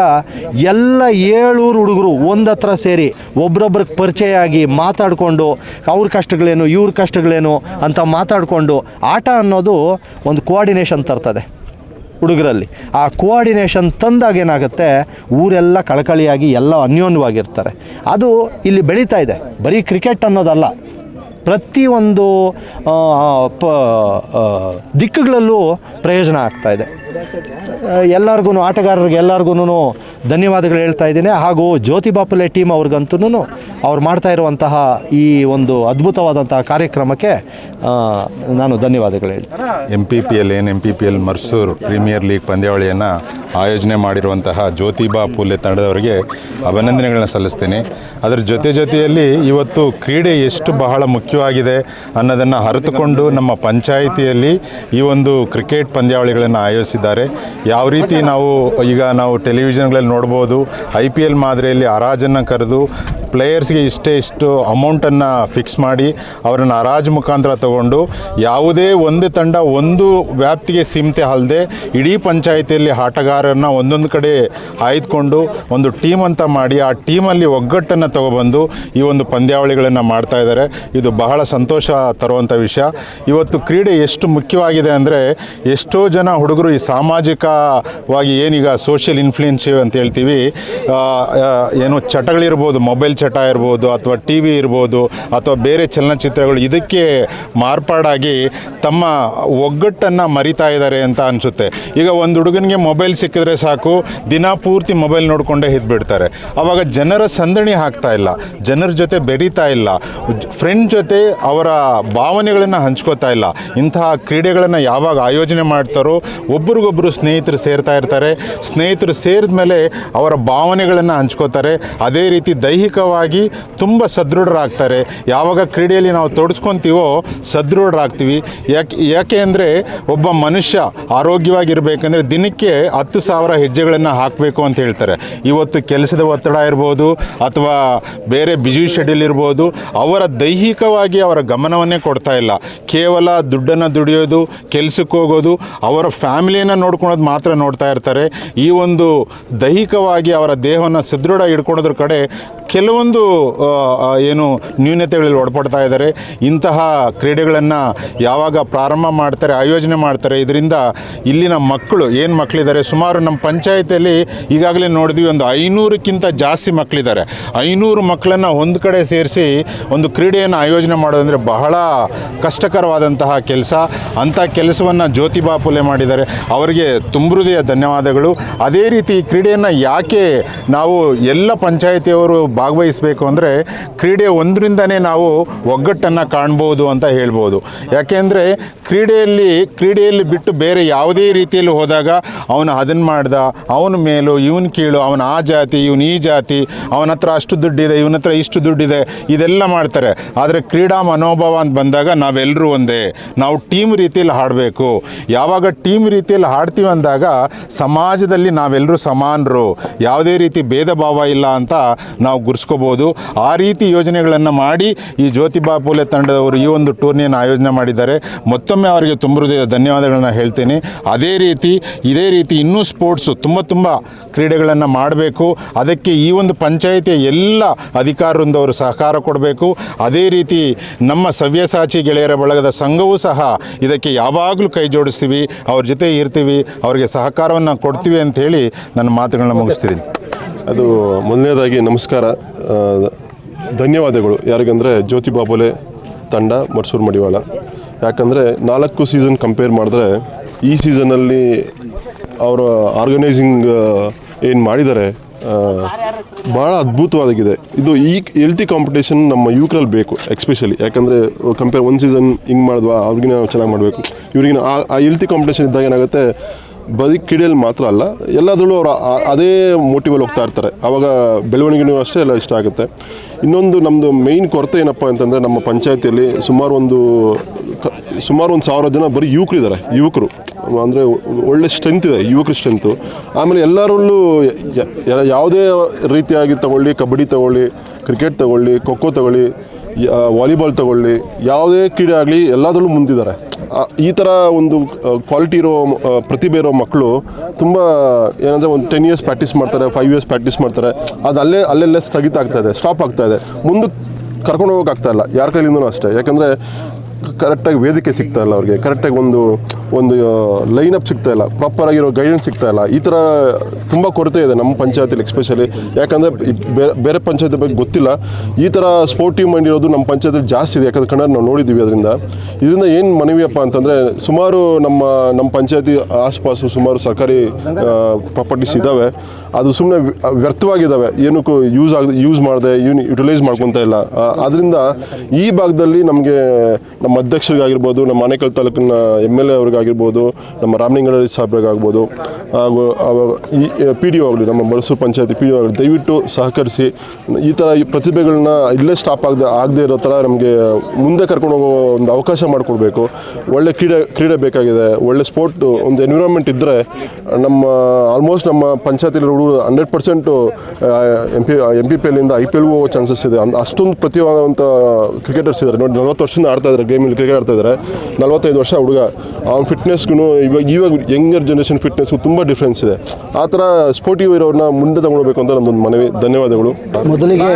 ಎಲ್ಲ ಏಳೂರು ಹುಡುಗರು ಒಂದತ್ರ ಸೇರಿ ಒಬ್ರೊಬ್ರಿಗೆ ಪರಿಚಯ ಆಗಿ ಮಾತಾಡಿಕೊಂಡು ಅವ್ರ ಕಷ್ಟಗಳೇನು, ಇವ್ರ ಕಷ್ಟಗಳೇನು ಅಂತ ಮಾತಾಡಿಕೊಂಡು ಆಟ ಅನ್ನೋದು ಒಂದು ಕೋಆರ್ಡಿನೇಷನ್ ತರ್ತದೆ. ಹುಡುಗರಲ್ಲಿ. ಆ ಕೋಆರ್ಡಿನೇಷನ್ ತಂದಾಗ ಏನಾಗುತ್ತೆ? ಊರೆಲ್ಲ ಕಳಕಳಿಯಾಗಿ ಎಲ್ಲ ಅನ್ಯೋನ್ಯವಾಗಿರ್ತಾರೆ. ಅದು ಇಲ್ಲಿ ಬೆಳೀತಾ ಇದೆ. ಬರೀ ಕ್ರಿಕೆಟ್ ಅನ್ನೋದಲ್ಲ. ಪ್ರತಿಯೊಂದು ಪ ದಿಕ್ಕುಗಳಲ್ಲೂ ಪ್ರಯೋಜನ ಆಗ್ತಾ ಇದೆ. ಎಲ್ಲರಿಗೂ ಆಟಗಾರರಿಗೆ ಎಲ್ಲರಿಗೂ ಧನ್ಯವಾದಗಳು ಹೇಳ್ತಾ ಇದ್ದೀನಿ. ಹಾಗೂ ಜ್ಯೋತಿ ಬಾಪುಲೆ ಟೀಮ್ ಅವ್ರಿಗಂತೂ ಅವ್ರು ಮಾಡ್ತಾ ಇರುವಂತಹ ಈ ಒಂದು ಅದ್ಭುತವಾದಂತಹ ಕಾರ್ಯಕ್ರಮಕ್ಕೆ ನಾನು ಧನ್ಯವಾದಗಳು ಹೇಳ್ತೀನಿ. ಎಂ ಪಿ ಪಿ ಎಲ್ ಏನು M P P L Marsur premier league ಪಂದ್ಯಾವಳಿಯನ್ನು ಆಯೋಜನೆ ಮಾಡಿರುವಂತಹ ಜ್ಯೋತಿಬಾ ಬಾಪುಲೆ ತಂಡದವರಿಗೆ ಅಭಿನಂದನೆಗಳನ್ನ ಸಲ್ಲಿಸ್ತೀನಿ. ಅದರ ಜೊತೆ ಜೊತೆಯಲ್ಲಿ ಇವತ್ತು ಕ್ರೀಡೆ ಎಷ್ಟು ಬಹಳ ಮುಖ್ಯವಾಗಿದೆ ಅನ್ನೋದನ್ನು ಅರಿತುಕೊಂಡು ನಮ್ಮ ಪಂಚಾಯಿತಿಯಲ್ಲಿ ಈ ಒಂದು ಕ್ರಿಕೆಟ್ ಪಂದ್ಯಾವಳಿಗಳನ್ನು ಆಯೋಜಿಸಿದ್ದಾರೆ. ಯಾವ ರೀತಿ ನಾವು ಈಗ ನಾವು ಟೆಲಿವಿಷನ್ಗಳಲ್ಲಿ ನೋಡ್ಬೋದು, ಐ ಪಿ ಎಲ್ ಮಾದರಿಯಲ್ಲಿ ಹರಾಜನ್ನು ಕರೆದು ಪ್ಲೇಯರ್ಸ್ಗೆ ಇಷ್ಟೇ ಇಷ್ಟು ಅಮೌಂಟನ್ನು ಫಿಕ್ಸ್ ಮಾಡಿ ಅವರನ್ನು ಹರಾಜು ಮುಖಾಂತರ ತಗೊಂಡು ಯಾವುದೇ ಒಂದು ತಂಡ ಒಂದು ವ್ಯಾಪ್ತಿಗೆ ಸೀಮಿತೆ ಅಲ್ಲದೆ ಇಡೀ ಪಂಚಾಯಿತಿಯಲ್ಲಿ ಆಟಗಾರರನ್ನ ಒಂದೊಂದು ಕಡೆ ಆಯ್ದುಕೊಂಡು ಒಂದು ಟೀಮ್ ಅಂತ ಮಾಡಿ ಆ ಟೀಮಲ್ಲಿ ಒಗ್ಗಟ್ಟನ್ನು ತಗೊಬಂದು ಈ ಒಂದು ಪಂದ್ಯಾವಳಿಗಳನ್ನು ಮಾಡ್ತಾ ಇದ್ದಾರೆ. ಇದು ಬಹಳ ಸಂತೋಷ ತರುವಂಥ ವಿಷಯ. ಇವತ್ತು ಕ್ರೀಡೆ ಎಷ್ಟು ಮುಖ್ಯವಾಗಿದೆ ಅಂದರೆ ಎಷ್ಟೋ ಜನ ಹುಡುಗರು ಈ ಸಾಮಾಜಿಕವಾಗಿ ಏನೀಗ ಸೋಷಿಯಲ್ ಇನ್ಫ್ಲೂಯೆನ್ಸ್ ಅಂತ ಹೇಳ್ತೀವಿ. ಏನು ಚಟಗಳಿರ್ಬೋದು, ಮೊಬೈಲ್ ಚಟ ಇರ್ಬೋದು, ಅಥವಾ ಟಿ ವಿ ಇರ್ಬೋದು, ಅಥವಾ ಬೇರೆ ಚಲನಚಿತ್ರಗಳು, ಇದಕ್ಕೆ ಮಾರ್ಪಾಡಾಗಿ ತಮ್ಮ ಒಗ್ಗಟ್ಟನ್ನು ಮರಿತಾ ಇದ್ದಾರೆ ಅಂತ ಅನಿಸುತ್ತೆ. ಈಗ ಒಂದು ಹುಡುಗನಿಗೆ ಮೊಬೈಲ್ ಸಿಕ್ಕಿದ್ರೆ ಸಾಕು, ದಿನ ಪೂರ್ತಿ ಮೊಬೈಲ್ ನೋಡಿಕೊಂಡೇ ಇದ್ಬಿಡ್ತಾರೆ ಅವಾಗ ಜನರ ಸಂದಣಿ ಹಾಕ್ತಾ ಇಲ್ಲ, ಜನರ ಜೊತೆ ಬೆರೀತಾ ಇಲ್ಲ ಫ್ರೆಂಡ್ ಜೊತೆ ಅವರ ಭಾವನೆಗಳನ್ನು ಹಂಚ್ಕೋತಾ ಇಲ್ಲ. ಇಂತಹ ಕ್ರೀಡೆಗಳನ್ನು ಯಾವಾಗ ಆಯೋಜನೆ ಮಾಡ್ತಾರೋ ಒಬ್ರಿಗೊಬ್ಬರು ಸ್ನೇಹಿತರು ಸೇರ್ತಾ ಇರ್ತಾರೆ. ಸ್ನೇಹಿತರು ಸೇರಿದ ಮೇಲೆ ಅವರ ಭಾವನೆಗಳನ್ನು ಹಂಚ್ಕೋತಾರೆ. ಅದೇ ರೀತಿ ದೈಹಿಕವಾಗಿ ತುಂಬ ಸದೃಢರಾಗ್ತಾರೆ. ಯಾವಾಗ ಕ್ರೀಡೆಯಲ್ಲಿ ನಾವು ತೊಡಸ್ಕೊತೀವೋ ಸದೃಢರಾಗ್ತೀವಿ. ಯಾಕೆ ಯಾಕೆ ಅಂದರೆ ಒಬ್ಬ ಮನುಷ್ಯ ಆರೋಗ್ಯವಾಗಿರಬೇಕಂದ್ರೆ ದಿನಕ್ಕೆ ಹತ್ತು ಸಾವಿರ ಹೆಜ್ಜೆಗಳನ್ನು ಹಾಕಬೇಕು ಅಂತ ಹೇಳ್ತಾರೆ. ಇವತ್ತು ಕೆಲಸದ ಒತ್ತಡ ಇರ್ಬೋದು ಅಥವಾ ಬೇರೆ ಬ್ಯುಸಿ ಶೆಡ್ಯೂಲ್ ಇರ್ಬೋದು. ಅವರ ದೈಹಿಕವಾಗಿ ಅವರ ಗಮನವನ್ನೇ ಕೊಡ್ತಾ ಇಲ್ಲ. ಕೇವಲ ದುಡ್ಡನ್ನು ದುಡಿಯೋದು, ಕೆಲಸಕ್ಕೆ ಹೋಗೋದು, ಅವರ ಫ್ಯಾಮಿಲಿಯನ್ನು ನೋಡ್ಕೊಳೋದು ಮಾತ್ರ ನೋಡ್ತಾ ಇರ್ತಾರೆ. ಈ ಒಂದು ದೈಹಿಕವಾಗಿ ಅವರ ದೇಹವನ್ನು ಸದೃಢ ಇಟ್ಕೊಳೋದ್ರ ಕಡೆ ಕೆಲವೊಂದು ಏನು ನ್ಯೂನತೆಗಳಲ್ಲಿ ಒಳಪಡ್ತಾ ಇದ್ದಾರೆ. ಇಂತಹ ಕ್ರೀಡೆಗಳನ್ನು ಯಾವಾಗ ಪ್ರಾರಂಭ ಮಾಡ್ತಾರೆ, ಆಯೋಜನೆ ಮಾಡ್ತಾರೆ, ಇದರಿಂದ ಇಲ್ಲಿನ ಮಕ್ಕಳು, ಏನು ಮಕ್ಕಳಿದ್ದಾರೆ ಸುಮಾರು ನಮ್ಮ ಪಂಚಾಯತಿಯಲ್ಲಿ ಈಗಾಗಲೇ ನೋಡಿದ್ವಿ ಒಂದು ಐನೂರಕ್ಕಿಂತ ಜಾಸ್ತಿ ಮಕ್ಕಳಿದ್ದಾರೆ ಐನೂರು ಮಕ್ಕಳನ್ನು ಒಂದು ಕಡೆ ಸೇರಿಸಿ ಒಂದು ಕ್ರೀಡೆಯನ್ನು ಆಯೋಜನೆ ಮಾಡೋದಂದರೆ ಬಹಳ ಕಷ್ಟಕರವಾದಂತಹ ಕೆಲಸ. ಅಂಥ ಕೆಲಸವನ್ನು ಜ್ಯೋತಿಬಾ ಪುಲೆ ಮಾಡಿದ್ದಾರೆ. ಅವರಿಗೆ ತುಂಬೃದಯ ಧನ್ಯವಾದಗಳು. ಅದೇ ರೀತಿ ಕ್ರೀಡೆಯನ್ನು ಯಾಕೆ ನಾವು ಎಲ್ಲ ಪಂಚಾಯಿತಿಯವರು ಭಾಗವಹಿಸಬೇಕು ಅಂದರೆ ಕ್ರೀಡೆ ಒಂದರಿಂದನೇ ನಾವು ಒಗ್ಗಟ್ಟನ್ನು ಕಾಣ್ಬೋದು ಅಂತ ಹೇಳ್ಬೋದು. ಯಾಕೆಂದರೆ ಕ್ರೀಡೆಯಲ್ಲಿ ಕ್ರೀಡೆಯಲ್ಲಿ ಬಿಟ್ಟು ಬೇರೆ ಯಾವುದೇ ರೀತಿಯಲ್ಲಿ ಹೋದಾಗ ಅವನು ಅದನ್ನು ಮಾಡ್ದ, ಅವನ ಮೇಲು, ಇವನು ಕೀಳು, ಅವನ ಆ ಜಾತಿ, ಇವನು ಈ ಜಾತಿ ಅವನ ಹತ್ರ ಅಷ್ಟು ದುಡ್ಡಿದೆ ಇವನ ಹತ್ರ ಇಷ್ಟು ದುಡ್ಡಿದೆ, ಇದೆಲ್ಲ ಮಾಡ್ತಾರೆ. ಆದರೆ ಕ್ರೀಡಾ ಮನೋಭಾವ ಅಂತ ಬಂದಾಗ ನಾವೆಲ್ಲರೂ ಒಂದೇ. ನಾವು ಟೀಮ್ ರೀತಿಯಲ್ಲಿ ಹಾಡಬೇಕು. ಯಾವಾಗ ಟೀಮ್ ರೀತಿಯಲ್ಲಿ ಹಾಡ್ತೀವಿ ಅಂದಾಗ ಸಮಾಜದಲ್ಲಿ ನಾವೆಲ್ಲರೂ ಸಮಾನರು. ಯಾವುದೇ ರೀತಿ ಭೇದ ಭಾವ ಇಲ್ಲ ಅಂತ ನಾವು ಗುರ್ಸ್ಕೋಬೋದು. ಆ ರೀತಿ ಯೋಜನೆಗಳನ್ನು ಮಾಡಿ ಈ ಜ್ಯೋತಿಬಾ ಪೂಲೆ ತಂಡದವರು ಈ ಒಂದು ಟೂರ್ನಿಯನ್ನು ಆಯೋಜನೆ ಮಾಡಿದ್ದಾರೆ. ಮತ್ತೊಮ್ಮೆ ಅವರಿಗೆ ತುಂಬ ಧನ್ಯವಾದಗಳನ್ನ ಹೇಳ್ತೀನಿ. ಅದೇ ರೀತಿ, ಇದೇ ರೀತಿ ಇನ್ನೂ ಸ್ಪೋರ್ಟ್ಸು ತುಂಬ ತುಂಬ ಕ್ರೀಡೆಗಳನ್ನು ಮಾಡಬೇಕು. ಅದಕ್ಕೆ ಈ ಒಂದು ಪಂಚಾಯಿತಿಯ ಎಲ್ಲ ಅಧಿಕಾರವೃಂದವರು ಸಹಕಾರ ಕೊಡಬೇಕು. ಅದೇ ರೀತಿ ನಮ್ಮ ಸವ್ಯಸಾಚಿ ಗೆಳೆಯರ ಬಳಗದ ಸಂಘವೂ ಸಹ ಇದಕ್ಕೆ ಯಾವಾಗಲೂ ಕೈ ಜೋಡಿಸ್ತೀವಿ. ಅವ್ರ ಜೊತೆ ಇರ್ತೀವಿ. ಅವರಿಗೆ ಸಹಕಾರವನ್ನು ಕೊಡ್ತೀವಿ ಅಂತ ಹೇಳಿ ನನ್ನ ಮಾತುಗಳನ್ನ ಮುಗಿಸ್ತಿದ್ದೀನಿ ಅದು ಮೊದಲನೇದಾಗಿ ನಮಸ್ಕಾರ. ಧನ್ಯವಾದಗಳು. ಯಾರಿಗಂದರೆ ಜ್ಯೋತಿ ಬಾಬುಲೆ ತಂಡ, ಮರ್ಸೂರು ಮಡಿವಾಳ. ಯಾಕಂದರೆ ನಾಲ್ಕು ಸೀಸನ್ ಕಂಪೇರ್ ಮಾಡಿದ್ರೆ ಈ ಸೀಸನಲ್ಲಿ ಅವರ ಆರ್ಗನೈಸಿಂಗ್ ಏನು ಮಾಡಿದ್ದಾರೆ ಭಾಳ ಅದ್ಭುತವಾಗಿದೆ. ಇದು ಈ ಹೆಲ್ತಿ ಕಾಂಪಿಟೇಷನ್ ನಮ್ಮ ಯುವಕರಲ್ಲಿ ಬೇಕು ಎಕ್ಸ್ಪೆಷಲಿ ಯಾಕಂದರೆ ಕಂಪೇರ್ ಒಂದು ಸೀಸನ್ ಹಿಂಗೆ ಮಾಡಿದ್ವಾ ಅವ್ರಿಗಿನ ಚೆನ್ನಾಗಿ ಮಾಡಬೇಕು. ಇವ್ರಿಗಿನ ಆ ಆ ಹೆಲ್ತಿ ಕಾಂಪಿಟೇಷನ್ ಇದ್ದಾಗ ಏನಾಗುತ್ತೆ ಬರೀ ಕ್ರೀಡೆಯಲ್ಲಿ ಮಾತ್ರ ಅಲ್ಲ, ಎಲ್ಲದರಲ್ಲೂ ಅವರು ಅದೇ ಮೋಟಿವಲ್ಲಿ ಹೋಗ್ತಾ ಇರ್ತಾರೆ. ಆವಾಗ ಬೆಳವಣಿಗೆನೂ ಅಷ್ಟೇ ಎಲ್ಲ ಇಷ್ಟ ಆಗುತ್ತೆ. ಇನ್ನೊಂದು ನಮ್ಮದು ಮೇಯ್ನ್ ಕೊರತೆ ಏನಪ್ಪ ಅಂತಂದರೆ ನಮ್ಮ ಪಂಚಾಯತಿಯಲ್ಲಿ ಸುಮಾರು ಒಂದು ಸುಮಾರು ಒಂದು ಸಾವಿರ ಜನ ಬರೀ ಯುವಕರಿದ್ದಾರೆ ಯುವಕರು. ಅಂದರೆ ಒಳ್ಳೆ ಸ್ಟ್ರೆಂತ್ ಇದೆ, ಯುವಕರ ಸ್ಟ್ರೆಂತು ಆಮೇಲೆ ಎಲ್ಲರಲ್ಲೂ ಯಾವುದೇ ರೀತಿಯಾಗಿ ತಗೊಳ್ಳಿ, ಕಬಡ್ಡಿ ತಗೊಳ್ಳಿ ಕ್ರಿಕೆಟ್ ತಗೊಳ್ಳಿ, ಖೋಖೋ ತಗೊಳ್ಳಿ ವಾಲಿಬಾಲ್ ತಗೊಳ್ಳಿ, ಯಾವುದೇ ಕ್ರೀಡೆ ಆಗಲಿ ಎಲ್ಲದರಲ್ಲೂ ಮುಂದಿದ್ದಾರೆ. ಈ ಥರ ಒಂದು ಕ್ವಾಲಿಟಿ ಇರೋ ಪ್ರತಿಭೆ ಇರೋ ಮಕ್ಕಳು ತುಂಬ, ಏನಂದರೆ ಒಂದು ಟೆನ್ ಇಯರ್ಸ್ ಪ್ರಾಕ್ಟೀಸ್ ಮಾಡ್ತಾರೆ ಫೈವ್ ಇಯರ್ಸ್ ಪ್ರಾಕ್ಟೀಸ್ ಮಾಡ್ತಾರೆ. ಅದು ಅಲ್ಲೇ, ಅಲ್ಲೆಲ್ಲೇ ಸ್ಥಗಿತ ಆಗ್ತಾಯಿದೆ ಸ್ಟಾಪ್ ಆಗ್ತಾ ಇದೆ. ಮುಂದಕ್ಕೆ ಕರ್ಕೊಂಡು ಹೋಗೋಕ್ಕಾಗ್ತಾ ಇಲ್ಲ, ಯಾರ ಕೈಲಿಂದನೂ ಅಷ್ಟೇ. ಯಾಕಂದರೆ ಕರೆಕ್ಟಾಗಿ ವೇದಿಕೆ ಸಿಗ್ತಾ ಇಲ್ಲ ಅವ್ರಿಗೆ. ಕರೆಕ್ಟಾಗಿ ಒಂದು ಒಂದು ಲೈನ್ ಅಪ್ ಸಿಗ್ತಾ ಇಲ್ಲ. ಪ್ರಾಪರ್ ಆಗಿರೋ ಗೈಡೆನ್ಸ್ ಸಿಗ್ತಾ ಇಲ್ಲ. ಈ ಥರ ತುಂಬ ಕೊರತೆ ಇದೆ ನಮ್ಮ ಪಂಚಾಯತಿಲಿ ಎಸ್ಪೆಷಲಿ ಯಾಕಂದರೆ ಬೇರೆ ಬೇರೆ ಪಂಚಾಯತಿ ಬಗ್ಗೆ ಗೊತ್ತಿಲ್ಲ. ಈ ಥರ ಸ್ಪೋರ್ಟಿವ್ ಮೈಂಡ್ ಇರೋದು ನಮ್ಮ ಪಂಚಾಯತಿಲಿ ಜಾಸ್ತಿ ಇದೆ. ಯಾಕಂದ್ರೆ ಕನ್ನಡ ನಾವು ನೋಡಿದ್ದೀವಿ ಅದರಿಂದ. ಇದರಿಂದ ಏನು ಮನವಿಯಪ್ಪ ಅಂತಂದರೆ, ಸುಮಾರು ನಮ್ಮ ನಮ್ಮ ಪಂಚಾಯತಿ ಆಸುಪಾಸು ಸುಮಾರು ಸರ್ಕಾರಿ ಪ್ರಾಪರ್ಟೀಸ್ ಇದ್ದಾವೆ ಅದು ಸುಮ್ಮನೆ ವ್ಯರ್ಥವಾಗಿದ್ದಾವೆ ಏನಕ್ಕೂ ಯೂಸ್ ಆಗ ಯೂಸ್ ಮಾಡದೆ ಯೂನಿ ಯುಟಿಲೈಸ್ ಮಾಡ್ಕೊತಾ ಇಲ್ಲ. ಅದರಿಂದ ಈ ಭಾಗದಲ್ಲಿ ನಮಗೆ, ನಮ್ಮ ಅಧ್ಯಕ್ಷರಿಗಾಗಿರ್ಬೋದು, ನಮ್ಮ ಆನೇಕಲ್ ತಾಲೂಕಿನ ಎಂ ಎಲ್ ಎ ಅವ್ರಿಗಾಗಿರ್ಬೋದು, ನಮ್ಮ ರಾಮಲಿಂಗಡಿ ಸಾಹೇಬ್ರಿಗಾಗ್ಬೋದು, ಹಾಗೂ ಈ ಪಿ ಡಿ ಒ ಆಗಲಿ, ನಮ್ಮ ಬಳಸೂರು ಪಂಚಾಯತಿ ಪಿ ಡಿ ಒ ಆಗಲಿ, ದಯವಿಟ್ಟು ಸಹಕರಿಸಿ, ಈ ಥರ ಈ ಪ್ರತಿಭೆಗಳನ್ನ ಇಲ್ಲೇ ಸ್ಟಾಪ್ ಆಗದೆ ಆಗದೆ ಇರೋ ಥರ ನಮಗೆ ಮುಂದೆ ಕರ್ಕೊಂಡು ಹೋಗೋ ಒಂದು ಅವಕಾಶ ಮಾಡಿಕೊಡ್ಬೇಕು. ಒಳ್ಳೆ ಕ್ರೀಡೆ ಕ್ರೀಡೆ ಬೇಕಾಗಿದೆ, ಒಳ್ಳೆ ಸ್ಪೋರ್ಟ್ ಒಂದು ಎನ್ವಿರಾನ್ಮೆಂಟ್ ಇದ್ದರೆ ನಮ್ಮ ಆಲ್ಮೋಸ್ಟ್ ನಮ್ಮ ಪಂಚಾಯತಿಲಿ ಹುಡುಗರು hundred percent M P M P P ಎಲ್ಲಿಂದ ಐ ಪಿ ಎಲ್ಗೂ ಹೋಗೋ ಚಾನ್ಸಸ್ ಇದೆ. ಅಷ್ಟೊಂದು ಪ್ರತಿಭಾವಂತ ಕ್ರಿಕೆಟರ್ಸ್ ಇದ್ದಾರೆ ನೋಡಿ, ನಲ್ವತ್ತು ವರ್ಷದಿಂದ ಆಡ್ತಾ ಇದ್ದಾರೆ ಗೇಮಲ್ಲಿ ಕ್ರಿಕೆಟ್ ಆಡ್ತಾ ಇದ್ದಾರೆ ನಲ್ವತ್ತೈದು ವರ್ಷ ಹುಡುಗ. ಅವ್ನ ಫಿಟ್ನೆಸ್ಗೂ ಇವಾಗ ಇವಾಗ ಯಂಗರ್ ಜನ್ರೇಷನ್ ಫಿಟ್ನೆಸ್ಗೂ ತುಂಬ ಡಿಫ್ರೆನ್ಸ್ ಇದೆ. ಆ ಥರ ಸ್ಪೋರ್ಟಿವ್ ಇರೋರನ್ನ ಮುಂದೆ ತಗೊಳ್ಬೇಕು ಅಂತ ನಮ್ಮದೊಂದು ಮನವಿ. ಧನ್ಯವಾದಗಳು. ಮೊದಲಿಗೆ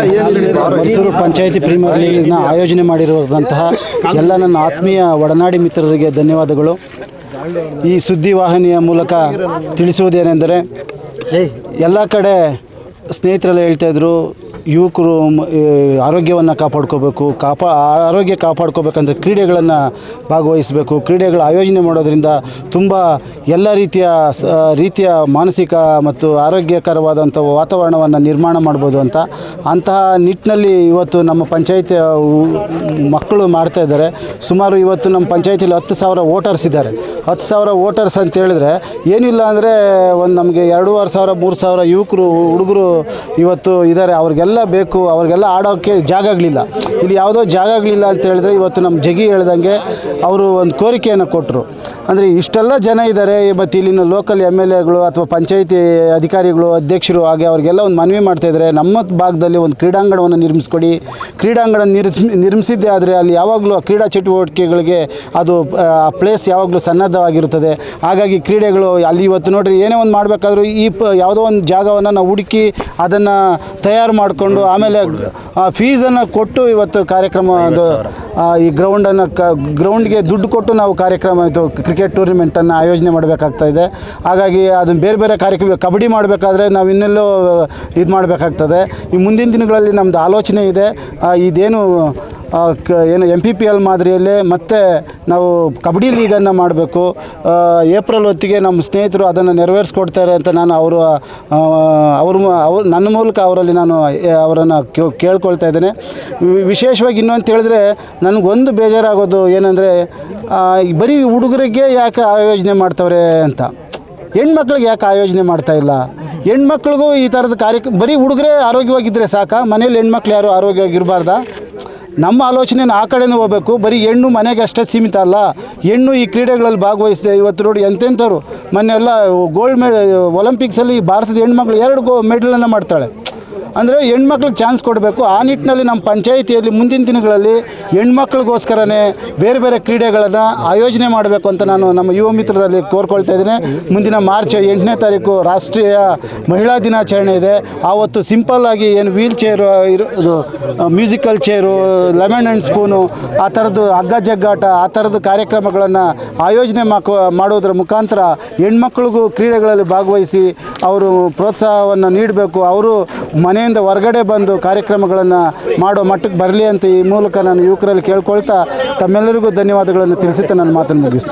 ಮೈಸೂರು ಪಂಚಾಯಿತಿ ಪ್ರೀಮಿಯರ್ ಲೀಗ್ನ ಆಯೋಜನೆ ಮಾಡಿರುವಂತಹ ಎಲ್ಲ ನನ್ನ ಆತ್ಮೀಯ ಒಡನಾಡಿ ಮಿತ್ರರಿಗೆ ಧನ್ಯವಾದಗಳು. ಈ ಸುದ್ದಿವಾಹಿನಿಯ ಮೂಲಕ ತಿಳಿಸುವುದೇನೆಂದರೆ ಎಲ್ಲ ಕಡೆ ಸ್ನೇಹಿತರೆಲ್ಲ ಹೇಳ್ತಾಯಿದ್ರು ಯುವಕರು ಆರೋಗ್ಯವನ್ನು ಕಾಪಾಡ್ಕೋಬೇಕು, ಕಾಪಾ, ಆರೋಗ್ಯ ಕಾಪಾಡ್ಕೋಬೇಕಂದ್ರೆ ಕ್ರೀಡೆಗಳನ್ನು ಭಾಗವಹಿಸಬೇಕು. ಕ್ರೀಡೆಗಳ ಆಯೋಜನೆ ಮಾಡೋದರಿಂದ ತುಂಬ ಎಲ್ಲ ರೀತಿಯ ರೀತಿಯ ಮಾನಸಿಕ ಮತ್ತು ಆರೋಗ್ಯಕರವಾದಂಥ ವಾತಾವರಣವನ್ನು ನಿರ್ಮಾಣ ಮಾಡ್ಬೋದು ಅಂತ. ಅಂತಹ ನಿಟ್ಟಿನಲ್ಲಿ ಇವತ್ತು ನಮ್ಮ ಪಂಚಾಯತಿ ಮಕ್ಕಳು ಮಾಡ್ತಾ ಇದ್ದಾರೆ. ಸುಮಾರು ಇವತ್ತು ನಮ್ಮ ಪಂಚಾಯತಿಯಲ್ಲಿ ಹತ್ತು ಸಾವಿರ ವೋಟರ್ಸ್ ಇದ್ದಾರೆ. ಹತ್ತು ಸಾವಿರ ವೋಟರ್ಸ್ ಅಂತ ಹೇಳಿದ್ರೆ ಏನಿಲ್ಲ ಅಂದರೆ ಒಂದು ನಮಗೆ ಎರಡೂವರೆ ಸಾವಿರ, ಮೂರು ಸಾವಿರ ಯುವಕರು, ಹುಡುಗರು ಇವತ್ತು ಇದ್ದಾರೆ. ಅವ್ರಿಗೆಲ್ಲ ಬೇಕು, ಅವ್ರಿಗೆಲ್ಲ ಆಡೋಕ್ಕೆ ಜಾಗಗಳಿಲ್ಲ ಇಲ್ಲಿ ಯಾವುದೋ ಜಾಗಗಳಿಲ್ಲ ಅಂತ ಹೇಳಿದ್ರೆ ಇವತ್ತು ನಮ್ಮ ಜಗಿ ಹೇಳ್ದಂಗೆ ಅವರು ಒಂದು ಕೋರಿಕೆಯನ್ನು ಕೊಟ್ಟರು ಅಂದರೆ ಇಷ್ಟೆಲ್ಲ ಜನ ಇದ್ದಾರೆ ಮತ್ತು ಇಲ್ಲಿನ ಲೋಕಲ್ ಎಂ ಎಲ್ ಎಗಳು ಅಥವಾ ಪಂಚಾಯಿತಿ ಅಧಿಕಾರಿಗಳು, ಅಧ್ಯಕ್ಷರು ಹಾಗೆ ಅವ್ರಿಗೆಲ್ಲ ಒಂದು ಮನವಿ ಮಾಡ್ತಾ ಇದ್ದಾರೆ. ನಮ್ಮ ಭಾಗದಲ್ಲಿ ಒಂದು ಕ್ರೀಡಾಂಗಣವನ್ನು ನಿರ್ಮಿಸ್ಕೊಡಿ. ಕ್ರೀಡಾಂಗಣ ನಿರ್ಮಿಸ್, ನಿರ್ಮಿಸಿದ್ದೇ ಆದರೆ ಅಲ್ಲಿ ಯಾವಾಗಲೂ ಆ ಕ್ರೀಡಾ ಚಟುವಟಿಕೆಗಳಿಗೆ ಅದು, ಆ ಪ್ಲೇಸ್ ಯಾವಾಗಲೂ ಸನ್ನದ್ಧವಾಗಿರುತ್ತದೆ. ಹಾಗಾಗಿ ಕ್ರೀಡೆಗಳು ಅಲ್ಲಿ ಇವತ್ತು ನೋಡಿರಿ ಏನೇ ಒಂದು ಮಾಡಬೇಕಾದ್ರೂ ಈ ಪ, ಯಾವುದೋ ಒಂದು ಜಾಗವನ್ನು ನಾವು ಹುಡುಕಿ ಅದನ್ನು ತಯಾರು ಮಾಡಿಕೊಂಡು ಆಮೇಲೆ ಫೀಸನ್ನು ಕೊಟ್ಟು ಇವತ್ತು ಕಾರ್ಯಕ್ರಮ ಅದು ಈ ಗ್ರೌಂಡನ್ನು ಕ ಗ್ರೌಂಡ್ಗೆ ದುಡ್ಡು ಕೊಟ್ಟು ನಾವು ಕಾರ್ಯಕ್ರಮ ಇದು ಕ್ರಿಕೆಟ್ ಟೂರ್ನಿಮೆಂಟನ್ನು ಆಯೋಜನೆ ಮಾಡಬೇಕಾಗ್ತಾ ಇದೆ. ಹಾಗಾಗಿ ಅದನ್ನು ಬೇರೆ ಬೇರೆ ಕಾರ್ಯಕ್ರಮ ಕಬಡ್ಡಿ ಮಾಡಬೇಕಾದ್ರೆ ನಾವು ಇನ್ನೆಲ್ಲೋ ಇದು ಮಾಡಬೇಕಾಗ್ತದೆ. ಈ ಮುಂದಿನ ದಿನಗಳಲ್ಲಿ ನಮ್ಮದು ಆಲೋಚನೆ ಇದೆ. ಇದೇನು ಏನು ಎಂ ಪಿ ಪಿ ಎಲ್ ಮಾದರಿಯಲ್ಲೇ ಮತ್ತೆ ನಾವು ಕಬಡ್ಡಿ ಲೀಗನ್ನು ಮಾಡಬೇಕು. ಏಪ್ರಿಲ್ ಹೊತ್ತಿಗೆ ನಮ್ಮ ಸ್ನೇಹಿತರು ಅದನ್ನು ನೆರವೇರಿಸ್ಕೊಡ್ತಾರೆ ಅಂತ ನಾನು ಅವರು ಅವರು ಅವ್ರು, ನನ್ನ ಮೂಲಕ ಅವರಲ್ಲಿ ನಾನು ಅವರನ್ನು ಕೇಳ್ಕೊಳ್ತಾ ಇದ್ದೇನೆ. ವಿಶೇಷವಾಗಿ ಇನ್ನೊಂದು ಹೇಳಿದ್ರೆ ನನಗೊಂದು ಬೇಜಾರಾಗೋದು ಏನಂದರೆ ಬರೀ ಹುಡುಗರಿಗೆ ಯಾಕೆ ಆಯೋಜನೆ ಮಾಡ್ತವ್ರೆ ಅಂತ. ಹೆಣ್ಮಕ್ಳಿಗೆ ಯಾಕೆ ಆಯೋಜನೆ ಮಾಡ್ತಾ ಇಲ್ಲ? ಹೆಣ್ಮಕ್ಳಿಗೂ ಈ ಥರದ ಕಾರ್ಯ ಬರೀ ಹುಡುಗರೇ ಆರೋಗ್ಯವಾಗಿದ್ದರೆ ಸಾಕಾ? ಮನೇಲಿ ಹೆಣ್ಮಕ್ಳು ಯಾರು ಆರೋಗ್ಯವಾಗಿರಬಾರ್ದಾ? ನಮ್ಮ ಆಲೋಚನೆ ಆ ಕಡೆನೂ ಹೋಗಬೇಕು. ಬರೀ ಹೆಣ್ಣು ಮನೆಗೆ ಅಷ್ಟೇ ಸೀಮಿತ ಅಲ್ಲ. ಹೆಣ್ಣು ಈ ಕ್ರೀಡೆಗಳಲ್ಲಿ ಭಾಗವಹಿಸಿದೆ. ಇವತ್ತು ನೋಡಿ ಎಂತೆಂಥವ್ರು. ಮೊನ್ನೆ ಎಲ್ಲ ಗೋಲ್ಡ್ ಮೆ ಒಲಿಂಪಿಕ್ಸಲ್ಲಿ ಭಾರತದ ಹೆಣ್ಮಕ್ಳು ಎರಡು ಗೋ ಮೆಡಲನ್ನು ಮಾಡ್ತಾಳೆ. ಅಂದರೆ ಹೆಣ್ಮಕ್ಳಿಗೆ ಚಾನ್ಸ್ ಕೊಡಬೇಕು. ಆ ನಿಟ್ಟಿನಲ್ಲಿ ನಮ್ಮ ಪಂಚಾಯಿತಿಯಲ್ಲಿ ಮುಂದಿನ ದಿನಗಳಲ್ಲಿ ಹೆಣ್ಮಕ್ಳಿಗೋಸ್ಕರನೇ ಬೇರೆ ಬೇರೆ ಕ್ರೀಡೆಗಳನ್ನು ಆಯೋಜನೆ ಮಾಡಬೇಕು ಅಂತ ನಾನು ನಮ್ಮ ಯುವ ಮಿತ್ರರಲ್ಲಿ ಕೋರ್ಕೊಳ್ತಾ ಇದ್ದೀನಿ. ಮುಂದಿನ ಮಾರ್ಚ್ ಎಂಟನೇ ತಾರೀಕು ರಾಷ್ಟ್ರೀಯ ಮಹಿಳಾ ದಿನಾಚರಣೆ ಇದೆ. ಆವತ್ತು ಸಿಂಪಲ್ ಆಗಿ ಏನು ವೀಲ್ ಚೇರು ಇರೋದು musical chair lemon and spoon ಆ ಥರದ್ದು ಹಗ್ಗ ಜಗ್ಗಾಟ, ಆ ಥರದ್ದು ಕಾರ್ಯಕ್ರಮಗಳನ್ನು ಆಯೋಜನೆ ಮಾಡೋದ್ರ ಮುಖಾಂತರ ಹೆಣ್ಮಕ್ಳಿಗೂ ಕ್ರೀಡೆಗಳಲ್ಲಿ ಭಾಗವಹಿಸಿ ಅವರು ಪ್ರೋತ್ಸಾಹವನ್ನು ನೀಡಬೇಕು. ಅವರು ಮನೆಯಿಂದ ಹೊರಗಡೆ ಬಂದು ಕಾರ್ಯಕ್ರಮಗಳನ್ನು ಮಾಡೋ ಮಟ್ಟಕ್ಕೆ ಬರಲಿ ಅಂತ ಈ ಮೂಲಕ ನಾನು ಯುವಕರಲ್ಲಿ ಕೇಳ್ಕೊಳ್ತಾ ತಮ್ಮೆಲ್ಲರಿಗೂ ಧನ್ಯವಾದಗಳನ್ನು ತಿಳಿಸುತ್ತಾ ನನ್ನ ಮಾತನ್ನು ಮುಗಿಸ್ತೇನೆ.